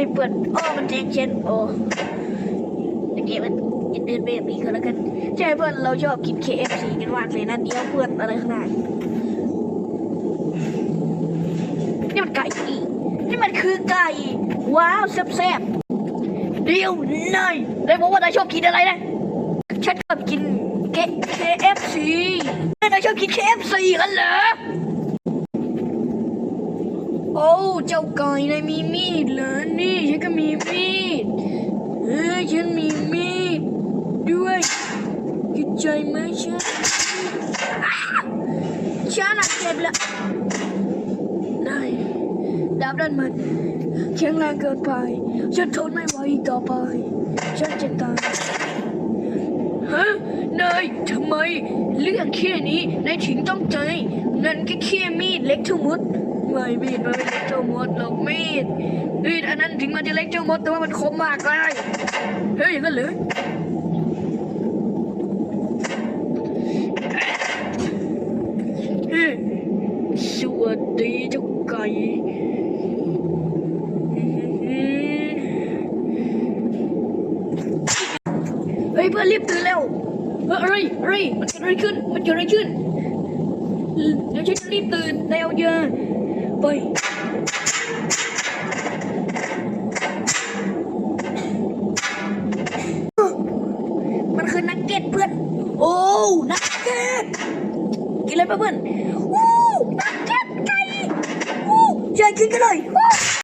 ให้เปิดอ้มันเจงเช่นโอ้โอเคมันเดินแบบนี้ก็แล้วกันใช่เพื่อนเราชอบกิน KFC กันมากเลยนะเดียวเพื่อนอะไรขนาดนี่มันไก่อีนี่มันคือไก่ว้าวแซ่บๆเดี๋ยวหน่อยได้บอกว่านายชอบกินอะไรนะฉันชอบกิน K KFC นายชอบกิน KFC กันเหรอ โอ้ เจ้าไก่นายมีมีดเหรอนี่ฉันก็มีมีดเฮ้ยฉันมีมีดด้วยเข้าใจไหมฉันอ้าวฉันอะเจ็บล้วนายดาบด้านมันแข็งแรงเกินไป ฉันทนไม่ไหวต่อไป ฉันจะตายฮะนายทำไมเรื่องแค่นี้นายถึงต้องใจ นั่นก็แค่มีดเล็กเท่ามดไม่มีดมันไม่เล็กเท่ามดหรอกมีดมีดอันนั้นถึงมันจะเล็กเท่ามดแต่ว่ามันคมมากเลยเฮ้ยอย่างนั้นเหรอเฮ้ยสวัสดีเจ้าไก่เฮ้ยเพื่อนรีบตื่นเร็วเฮ้ยอะไรอะไรมันเกิดอะไรขึ้นมันเกิดอะไรขึ้น เดี๋ยวฉันจะรีบตื่นเร็วเยอะไปมันคือนักเก็ตเพื่อน โอ้นักเก็ตกินอะไรปะเพื่อนวู้นักเก็ตไก่วู้ใหญ่ขึ้นกันเลย